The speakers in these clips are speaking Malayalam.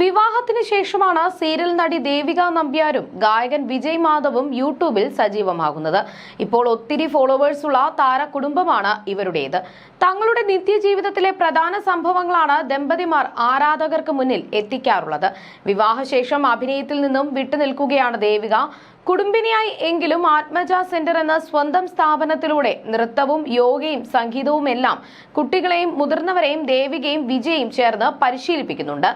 വിവാഹത്തിന് ശേഷമാണ് സീരിയൽ നടി ദേവിക നമ്പ്യാരും ഗായകൻ വിജയ് മാധവും യൂട്യൂബിൽ സജീവമാകുന്നത്. ഇപ്പോൾ ഒത്തിരി ഫോളോവേഴ്സുള്ള താര കുടുംബമാണ് ഇവരുടേത്. തങ്ങളുടെ നിത്യജീവിതത്തിലെ പ്രധാന സംഭവങ്ങളാണ് ദമ്പതിമാർ ആരാധകർക്ക് മുന്നിൽ എത്തിക്കാറുള്ളത്. വിവാഹശേഷം അഭിനയത്തിൽ നിന്നും വിട്ടുനിൽക്കുകയാണ് ദേവിക. കുടുംബിനിയായി എങ്കിലും ആത്മജ സെന്റർ എന്ന സ്വന്തം സ്ഥാപനത്തിലൂടെ നൃത്തവും യോഗയും സംഗീതവും എല്ലാം കുട്ടികളെയും മുതിർന്നവരെയും ദേവികയും വിജയും ചേർന്ന് പരിശീലിപ്പിക്കുന്നുണ്ട്.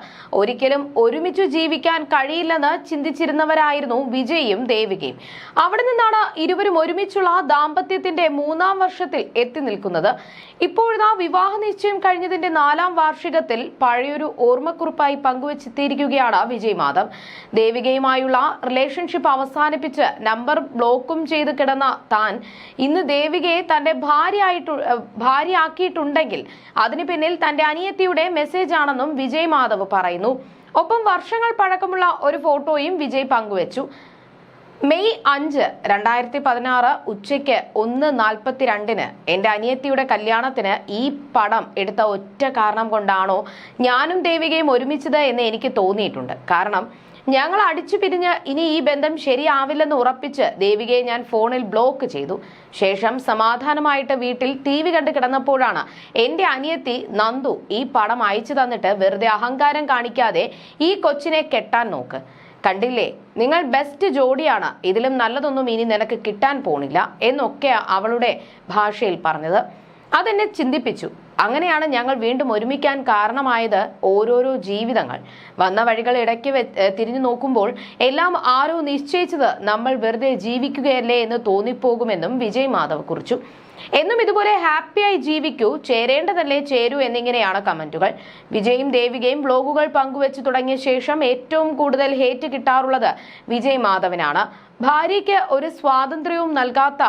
ഒരിക്കലും ഒരുമിച്ചു ജീവിക്കാൻ കഴിയില്ലെന്ന് ചിന്തിച്ചിരുന്നവരായിരുന്നു വിജയും ദേവികയും. അവിടെ നിന്നാണ് ഇരുവരും ഒരുമിച്ചുള്ള ദാമ്പത്യത്തിന്റെ മൂന്നാം വർഷത്തിൽ എത്തി നിൽക്കുന്നത്. ഇപ്പോഴിതാ വിവാഹ നിശ്ചയം കഴിഞ്ഞതിന്റെ നാലാം വാർഷികത്തിൽ പഴയൊരു ഓർമ്മക്കുറിപ്പായി പങ്കുവച്ചെത്തിയിരിക്കുകയാണ് വിജയ് മാധവ്. ദേവികയുമായുള്ള റിലേഷൻഷിപ്പ് അവസാനിപ്പിച്ച് നമ്പർ ബ്ലോക്കും ചെയ്ത് കിടന്ന താൻ ഇന്ന് ദേവികയെ തന്റെ ഭാര്യയായിട്ട് ഭാര്യ ഭാര്യയാക്കിയിട്ടുണ്ടെങ്കിൽ അതിന് പിന്നിൽ തന്റെ അനിയത്തിയുടെ മെസ്സേജ് ആണെന്നും വിജയ് മാധവ് പറയുന്നു. ഒപ്പം വർഷങ്ങൾ പഴക്കമുള്ള ഒരു ഫോട്ടോയും വിജയ് പങ്കുവച്ചു. മെയ് അഞ്ച് രണ്ടായിരത്തി പതിനാറ് ഉച്ചയ്ക്ക് ഒന്ന് നാൽപ്പത്തിരണ്ടിന് എന്റെ അനിയത്തിയുടെ കല്യാണത്തിന് ഈ പടം എടുത്ത ഒറ്റ കാരണം കൊണ്ടാണോ ഞാനും ദേവികയും ഒരുമിച്ചത് എന്ന് എനിക്ക് തോന്നിയിട്ടുണ്ട്. കാരണം ഞങ്ങൾ അടിച്ചു പിരിഞ്ഞ് ഇനി ഈ ബന്ധം ശരിയാവില്ലെന്ന് ഉറപ്പിച്ച് ദേവികയെ ഞാൻ ഫോണിൽ ബ്ലോക്ക് ചെയ്തു. ശേഷം സമാധാനമായിട്ട് വീട്ടിൽ ടി വി കണ്ട് കിടന്നപ്പോഴാണ് എന്റെ അനിയത്തി നന്ദു ഈ പടം അയച്ചു തന്നിട്ട് വെറുതെ അഹങ്കാരം കാണിക്കാതെ ഈ കൊച്ചിനെ കെട്ടാൻ നോക്ക്. കണ്ടില്ലേ? നിങ്ങൾ ബെസ്റ്റ് ജോഡിയാണ്. ഇതിലും നല്ലതൊന്നും ഇനി നിനക്ക് കിട്ടാൻ പോണില്ല എന്നൊക്കെ അവളുടെ ഭാഷയിൽ പറഞ്ഞത്. അതെന്നെ ചിന്തിപ്പിച്ചു. അങ്ങനെയാണ് ഞങ്ങൾ വീണ്ടും ഒരുമിക്കാൻ കാരണമായത് ഓരോരോ ജീവിതങ്ങൾ. വന്ന വഴികൾ ഇടയ്ക്ക് തിരിഞ്ഞു നോക്കുമ്പോൾ എല്ലാം ആരോ നിശ്ചയിച്ചത് നമ്മൾ വെറുതെ ജീവിക്കുകയല്ലേ എന്ന് തോന്നിപ്പോകുമെന്നും വിജയ് മാധവ് കുറിച്ചു. എന്നും ഇതുപോലെ ഹാപ്പിയായി ജീവിക്കൂ ചേരേണ്ടതല്ലേ ചേരൂ എന്നിങ്ങനെയാണ് കമന്റുകൾ. വിജയും ദേവികയും വ്ലോഗുകൾ പങ്കുവെച്ച് തുടങ്ങിയ ശേഷം ഏറ്റവും കൂടുതൽ ഹേറ്റ് കിട്ടാറുള്ളത് വിജയ് മാധവനാണ്. ഭാര്യയ്ക്ക് ഒരു സ്വാതന്ത്ര്യവും നൽകാത്ത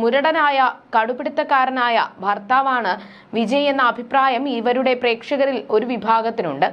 മുരടനായ കടുപിടുത്തക്കാരനായ ഭർത്താവാണ് വിജയ് എന്ന അഭിപ്രായം ഇവരുടെ പ്രേക്ഷകരിൽ ഒരു വിഭാഗത്തിനുണ്ട്.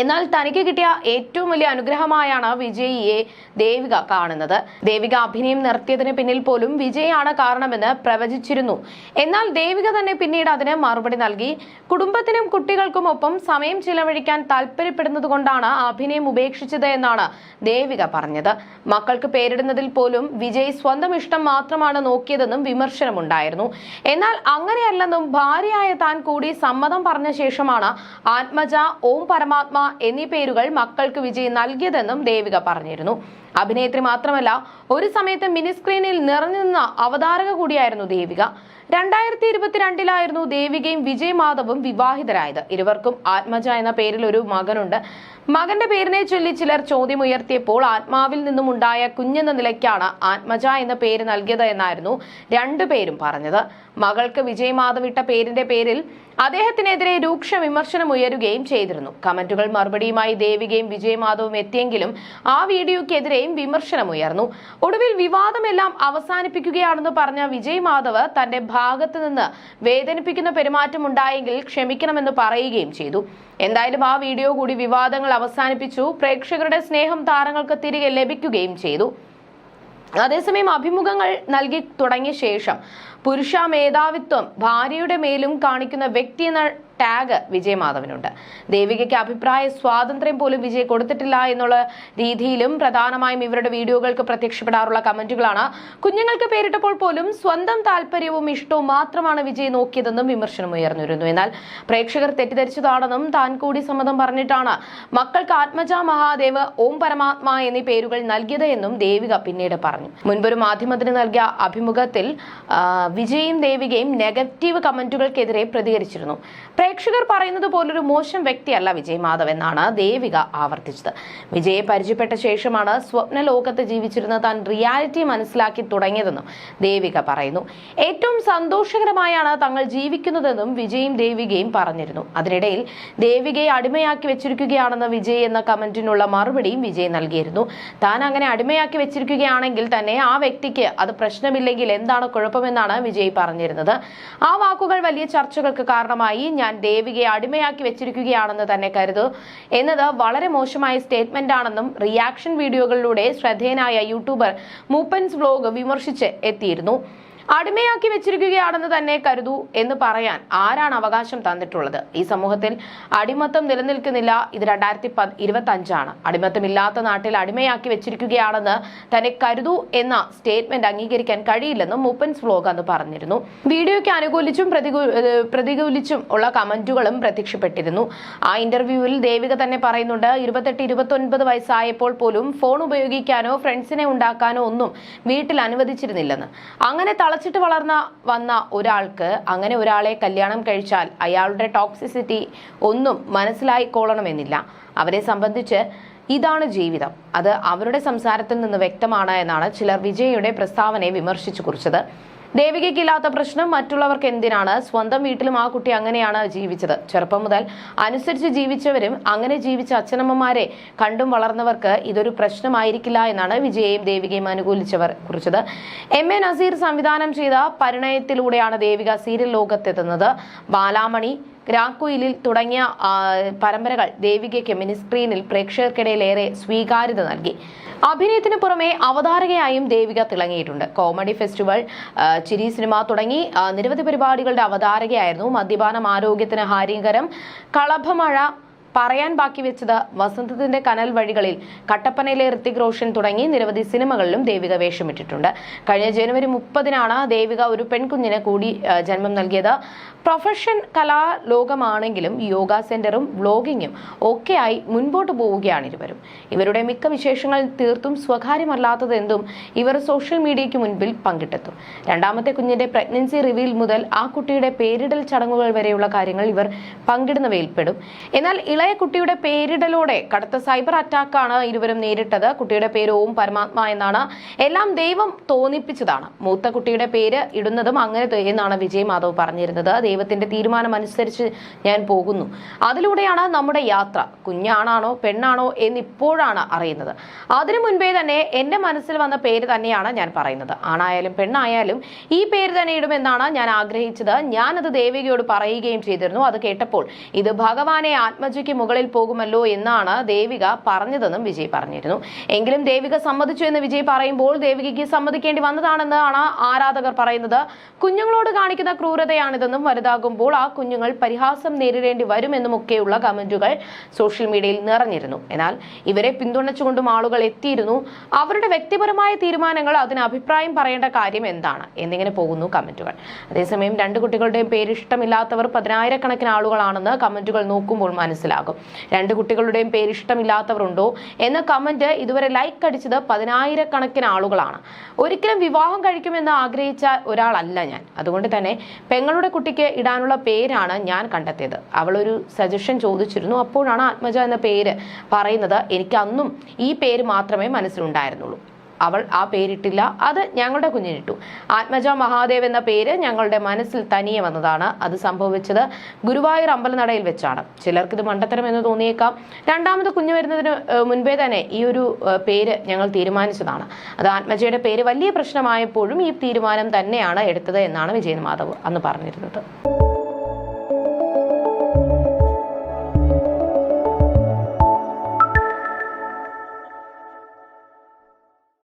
എന്നാൽ തനിക്ക് കിട്ടിയ ഏറ്റവും വലിയ അനുഗ്രഹമായാണ് വിജയിയെ ദേവിക കാണുന്നത്. ദേവിക അഭിനയം നിർത്തിയതിന് പിന്നിൽ പോലും വിജയാണ് കാരണമെന്ന് പ്രവചിച്ചിരുന്നു. എന്നാൽ ദേവിക തന്നെ പിന്നീട് അതിന് മറുപടി നൽകി. കുടുംബത്തിനും കുട്ടികൾക്കും ഒപ്പം സമയം ചിലവഴിക്കാൻ താല്പര്യപ്പെടുന്നത് കൊണ്ടാണ് അഭിനയം ഉപേക്ഷിച്ചത് എന്നാണ് ദേവിക പറഞ്ഞത്. മക്കൾക്ക് പേരിടുന്നതിൽ പോലും വിജയ് സ്വന്തം ഇഷ്ടം മാത്രമാണ് നോക്കിയതെന്നും വിമർശനമുണ്ടായിരുന്നു. എന്നാൽ അങ്ങനെയല്ലെന്നും ഭാര്യയായ താൻ കൂടി സമ്മതം പറഞ്ഞ ശേഷമാണ് ആത്മജ ഓം പരമാത്മ എന്നീ പേരുകൾ മക്കൾക്ക് വിജയ് നൽകിയതെന്നും ദേവിക പറഞ്ഞിരുന്നു. അഭിനേത്രി മാത്രമല്ല ഒരു സമയത്ത് മിനിസ്ക്രീനിൽ നിറഞ്ഞു നിന്ന അവതാരക കൂടിയായിരുന്നു ദേവിക. രണ്ടായിരത്തി ഇരുപത്തിരണ്ടിലായിരുന്നു ദേവികയും വിജയ് മാധവും വിവാഹിതരായത്. ഇരുവർക്കും ആത്മജ എന്ന പേരിൽ ഒരു മകനുണ്ട്. മകന്റെ പേരിനെ ചൊല്ലി ചിലർ ചോദ്യമുയർത്തിയപ്പോൾ ആത്മാവിൽ നിന്നും ഉണ്ടായ കുഞ്ഞെന്ന നിലയ്ക്കാണ് ആത്മജ എന്ന പേര് നൽകിയത് എന്നായിരുന്നു രണ്ടുപേരും പറഞ്ഞത്. മകൾക്ക് വിജയ് മാധവ് ഇട്ട പേരിന്റെ പേരിൽ അദ്ദേഹത്തിനെതിരെ രൂക്ഷ വിമർശനം ഉയരുകയും ചെയ്തിരുന്നു. കമന്റുകൾ മറുപടിയുമായി ദേവികയും വിജയ് മാധവും എത്തിയെങ്കിലും ആ വീഡിയോക്കെതിരെയും വിമർശനം ഉയർന്നു. ഒടുവിൽ വിവാദമെല്ലാം അവസാനിപ്പിക്കുകയാണെന്ന് പറഞ്ഞ വിജയ് മാധവ് തന്റെ ഭാഗത്ത് നിന്ന് വേദനിപ്പിക്കുന്ന പെരുമാറ്റം ഉണ്ടായെങ്കിൽ ക്ഷമിക്കണമെന്ന് പറയുകയും ചെയ്തു. എന്തായാലും ആ വീഡിയോ കൂടി വിവാദങ്ങൾ അവസാനിപ്പിച്ചു. പ്രേക്ഷകരുടെ സ്നേഹം താരങ്ങൾക്ക് തിരികെ ലഭിക്കുകയും ചെയ്തു. അതേസമയം അഭിമുഖങ്ങൾ നൽകി തുടങ്ങിയ ശേഷം പുരുഷ മേധാവിത്വം ഭാര്യയുടെ മേലും കാണിക്കുന്ന വ്യക്തി ടാഗ് വിജയമാധവനുണ്ട്. ദേവികയ്ക്ക് അഭിപ്രായ സ്വാതന്ത്ര്യം പോലും വിജയ് കൊടുത്തിട്ടില്ല എന്നുള്ള രീതിയിലും പ്രധാനമായും ഇവരുടെ വീഡിയോകൾക്ക് പ്രത്യക്ഷപ്പെടാറുള്ള കമന്റുകളാണ്. കുഞ്ഞുങ്ങൾക്ക് പേരിട്ടപ്പോൾ പോലും സ്വന്തം താല്പര്യവും ഇഷ്ടവും മാത്രമാണ് വിജയ് നോക്കിയതെന്നും വിമർശനം ഉയർന്നിരുന്നു. എന്നാൽ പ്രേക്ഷകർ തെറ്റിദ്ധരിച്ചതാണെന്നും താൻ കൂടി സമ്മതം പറഞ്ഞിട്ടാണ്. മക്കൾക്ക് ആത്മജ മഹാദേവ് ഓം പരമാത്മ എന്നീ പേരുകൾ നൽകിയത് എന്നും ദേവിക പിന്നീട് പറഞ്ഞു. മുൻപൊരു മാധ്യമത്തിന് നൽകിയ അഭിമുഖത്തിൽ വിജയും ദേവികയും നെഗറ്റീവ് കമന്റുകൾക്കെതിരെ പ്രതികരിച്ചിരുന്നു. പ്രേക്ഷകർ പറയുന്നത് പോലൊരു മോശം വ്യക്തിയല്ല വിജയ് മാധവ് എന്നാണ് ദേവിക ആവർത്തിച്ചത്. വിജയെ പരിചയപ്പെട്ട ശേഷമാണ് സ്വപ്ന ലോകത്ത് ജീവിച്ചിരുന്ന താൻ റിയാലിറ്റി മനസ്സിലാക്കി തുടങ്ങിയതെന്നും ദേവിക പറയുന്നു. ഏറ്റവും സന്തോഷകരമായാണ് തങ്ങൾ ജീവിക്കുന്നതെന്നും വിജയും ദേവികയും പറഞ്ഞിരുന്നു. അതിനിടയിൽ ദേവികയെ അടിമയാക്കി വെച്ചിരിക്കുകയാണെന്ന് വിജയ് എന്ന കമന്റിനുള്ള മറുപടിയും വിജയ് നൽകിയിരുന്നു. താൻ അങ്ങനെ അടിമയാക്കി വെച്ചിരിക്കുകയാണെങ്കിൽ തന്നെ ആ വ്യക്തിക്ക് അത് പ്രശ്നമില്ലെങ്കിൽ എന്താണ് കുഴപ്പമെന്നാണ് വിജയ് പറഞ്ഞിരുന്നത്. ആ വാക്കുകൾ വലിയ ചർച്ചകൾക്ക് കാരണമായി. ഞാൻ ദേവികയെ അടിമയാക്കി വെച്ചിരിക്കുകയാണെന്ന് തന്നെ കരുതു എന്നത് വളരെ മോശമായ സ്റ്റേറ്റ്മെന്റ് ആണെന്നും റിയാക്ഷൻ വീഡിയോകളിലൂടെ ശ്രദ്ധേയനായ യൂട്യൂബർ മൂപ്പൻസ് വ്ലോഗ് വിമർശിച്ച് എത്തിയിരുന്നു. അടിമയാക്കി വെച്ചിരിക്കുകയാണെന്ന് തന്നെ കരുതൂ എന്ന് പറയാൻ ആരാണ് അവകാശം തന്നിട്ടുള്ളത്? ഈ സമൂഹത്തിൽ അടിമത്തം നിലനിൽക്കുന്നില്ല. ഇത് രണ്ടായിരത്തി ഇരുപത്തി അഞ്ചാണ് അടിമത്തമില്ലാത്ത നാട്ടിൽ അടിമയാക്കി വെച്ചിരിക്കുകയാണെന്ന് തന്നെ കരുതൂ എന്ന സ്റ്റേറ്റ്മെന്റ് അംഗീകരിക്കാൻ കഴിയില്ലെന്നും മൂപ്പൻസ് വ്ലോഗ് അന്ന് പറഞ്ഞിരുന്നു. വീഡിയോയ്ക്ക് അനുകൂലിച്ചും പ്രതികൂ- പ്രതികൂലിച്ചും ഉള്ള കമന്റുകളും പ്രത്യക്ഷപ്പെട്ടിരുന്നു. ആ ഇന്റർവ്യൂവിൽ ദേവിക തന്നെ പറയുന്നുണ്ട് ഇരുപത്തെട്ട് ഇരുപത്തി ഒൻപത് വയസ്സായപ്പോൾ പോലും ഫോൺ ഉപയോഗിക്കാനോ ഫ്രണ്ട്സിനെ ഉണ്ടാക്കാനോ ഒന്നും വീട്ടിൽ അനുവദിച്ചിരുന്നില്ലെന്ന്. അങ്ങനെ തളച്ചിട്ട് വളർന്ന വന്ന ഒരാൾക്ക് അങ്ങനെ ഒരാളെ കല്യാണം കഴിച്ചാൽ അയാളുടെ ടോക്സിസിറ്റി ഒന്നും മനസ്സിലായിക്കോളണമെന്നില്ല അവരെ സംബന്ധിച്ച് ഇതാണ് ജീവിതം. അത് അവരുടെ സംസാരത്തിൽ നിന്ന് വ്യക്തമാണ് എന്നാണ് ചിലർ വിജയയുടെ പ്രസ്താവനയെ വിമർശിച്ചു കുറിച്ചത്. ദേവികയ്ക്കില്ലാത്ത പ്രശ്നം മറ്റുള്ളവർക്ക് എന്തിനാണ്? സ്വന്തം വീട്ടിലും ആ കുട്ടി അങ്ങനെയാണ് ജീവിച്ചത്. ചെറുപ്പം മുതൽ അനുസരിച്ച് ജീവിച്ചവരും അങ്ങനെ ജീവിച്ച അച്ഛനമ്മമാരെ കണ്ടും വളർന്നവർക്ക് ഇതൊരു പ്രശ്നമായിരിക്കില്ല എന്നാണ് വിജയയും ദേവികയും അനുകൂലിച്ചവർ കുറിച്ചത്. എം എ നസീർ സംവിധാനം ചെയ്ത പരിണയത്തിലൂടെയാണ് ദേവിക സീരിയൽ ലോകത്തെത്തുന്നത്. ബാലാമണി രാക്കുയിലിൽ തുടങ്ങിയ പരമ്പരകൾ ദേവികയ്ക്ക് മിനിസ്ക്രീനിൽ പ്രേക്ഷകർക്കിടയിലേറെ സ്വീകാര്യത നൽകി. അഭിനയത്തിന് പുറമെ അവതാരകയായും ദേവിക തിളങ്ങിയിട്ടുണ്ട്. കോമഡി ഫെസ്റ്റിവൽ ചിരി സിനിമ തുടങ്ങി നിരവധി പരിപാടികളുടെ അവതാരകയായിരുന്നു. മദ്യപാനം ആരോഗ്യത്തിന് ഹാനികരം കളഭമഴ പറയാൻ ബാക്കി വെച്ചത് വസന്തത്തിന്റെ കനൽ വഴികളിൽ കട്ടപ്പനയിലെ ഋത്തിക് റോഷൻ തുടങ്ങി നിരവധി സിനിമകളിലും ദേവിക വേഷമിട്ടിട്ടുണ്ട്. കഴിഞ്ഞ ജനുവരി മുപ്പതിനാണ് ദേവിക ഒരു പെൺകുഞ്ഞിന് കൂടി ജന്മം നൽകിയത്. പ്രൊഫഷൻ കലാലോകമാണെങ്കിലും യോഗ സെന്ററും വ്ലോഗിങ്ങും ഒക്കെയായി മുൻപോട്ട് പോവുകയാണ് ഇരുവരും. ഇവരുടെ മിക്ക വിശേഷങ്ങൾ തീർത്തും സ്വകാര്യമല്ലാത്തതെന്തും ഇവർ സോഷ്യൽ മീഡിയയ്ക്ക് മുൻപിൽ പങ്കിട്ടെത്തും. രണ്ടാമത്തെ കുഞ്ഞിന്റെ പ്രഗ്നൻസി റിവീൽ മുതൽ ആ കുട്ടിയുടെ പേരിടൽ ചടങ്ങുകൾ വരെയുള്ള കാര്യങ്ങൾ ഇവർ പങ്കിടുന്നവയിൽ പെടും എന്നാൽ കുട്ടിയുടെ പേരിടലോടെ കടുത്ത സൈബർ അറ്റാക്കാണ് ഇരുവരും നേരിട്ടത്. കുട്ടിയുടെ പേര് ഓം പരമാത്മ എന്നാണ്. എല്ലാം ദൈവം തോന്നിപ്പിച്ചതാണ്. മൂത്ത കുട്ടിയുടെ പേര് ഇടുന്നതും അങ്ങനെ എന്നാണ് വിജയ് മാധവ് പറഞ്ഞിരുന്നത്. ദൈവത്തിന്റെ തീരുമാനം അനുസരിച്ച് ഞാൻ പോകുന്നു. അതിലൂടെയാണ് നമ്മുടെ യാത്ര. കുഞ്ഞാണാണോ പെണ്ണാണോ എന്ന് ഇപ്പോഴാണ് അറിയുന്നത്. അതിനു മുൻപേ തന്നെ എന്റെ മനസ്സിൽ വന്ന പേര് തന്നെയാണ് ഞാൻ പറയുന്നത്. ആണായാലും പെണ്ണായാലും ഈ പേര് തന്നെ ഇടുമെന്നാണ് ഞാൻ ആഗ്രഹിച്ചത്. ഞാനത് ദേവികയോട് പറയുകയും ചെയ്തിരുന്നു. അത് കേട്ടപ്പോൾ ഇത് ഭഗവാനെ ആത്മജയ്ക്ക് മുകളിൽ പോകുമല്ലോ എന്നാണ് ദേവിക പറഞ്ഞതെന്നും വിജയ് പറഞ്ഞിരുന്നു. എങ്കിലും ദേവിക സമ്മതിച്ചു എന്ന് വിജയ് പറയുമ്പോൾ ദേവികയ്ക്ക് സമ്മതിക്കേണ്ടി വന്നതാണെന്നാണ് ആരാധകർ പറയുന്നത്. കുഞ്ഞുങ്ങളോട് കാണിക്കുന്ന ക്രൂരതയാണിതെന്നും വലുതാകുമ്പോൾ ആ കുഞ്ഞുങ്ങൾ പരിഹാസം നേരിടേണ്ടി വരുമെന്നുമൊക്കെയുള്ള കമന്റുകൾ സോഷ്യൽ മീഡിയയിൽ നിറഞ്ഞിരുന്നു. എന്നാൽ ഇവരെ പിന്തുണച്ചുകൊണ്ടും ആളുകൾ എത്തിയിരുന്നു. അവരുടെ വ്യക്തിപരമായ തീരുമാനങ്ങൾ അതിന് അഭിപ്രായം പറയേണ്ട കാര്യം എന്താണ്? എന്നിങ്ങനെ പോകുന്നു കമന്റുകൾ. അതേസമയം രണ്ട് കുട്ടികളുടെയും പേരിഷ്ടമില്ലാത്തവർ പതിനായിരക്കണക്കിന് ആളുകളാണെന്ന് കമന്റുകൾ നോക്കുമ്പോൾ മനസ്സിലാകും. രണ്ട് കുട്ടികളുടെയും പേര് ഇഷ്ടമില്ലാത്തവരുണ്ടോ? എന്ന കമന്റ് ഇതുവരെ ലൈക്ക് അടിച്ചത് പതിനായിരക്കണക്കിന് ആളുകളാണ്. ഒരിക്കലും വിവാഹം കഴിക്കുമെന്ന് ആഗ്രഹിച്ച ഒരാളല്ല ഞാൻ. അതുകൊണ്ട് തന്നെ പെങ്ങളുടെ കുട്ടിക്ക് ഇടാനുള്ള പേരാണ് ഞാൻ കണ്ടെത്തിയത്. അവളൊരു സജഷൻ ചോദിച്ചിരുന്നു. അപ്പോഴാണ് ആത്മജ എന്ന പേര് പറയുന്നത്. എനിക്ക് അന്നും ഈ പേര് മാത്രമേ മനസ്സിലുണ്ടായിരുന്നുള്ളൂ. അവൾ ആ പേരിട്ടില്ല. അത് ഞങ്ങളുടെ കുഞ്ഞിനിട്ടു. ആത്മജ മഹാദേവ് എന്ന പേര് ഞങ്ങളുടെ മനസ്സിൽ തനിയെ വന്നതാണ്. അത് സംഭവിച്ചത് ഗുരുവായൂർ അമ്പലനടയിൽ വെച്ചാണ്. ചിലർക്ക് ഇത് മണ്ടത്തരം എന്ന് തോന്നിയേക്കാം. രണ്ടാമത് കുഞ്ഞു വരുന്നതിന് മുൻപേ തന്നെ ഈ ഒരു പേര് ഞങ്ങൾ തീരുമാനിച്ചതാണ്. അത് ആത്മജയുടെ പേര് വലിയ പ്രശ്നമായപ്പോഴും ഈ തീരുമാനം തന്നെയാണ് എടുത്തത് എന്നാണ് വിജയൻ മാധവ് അന്ന് പറഞ്ഞിരുന്നത്.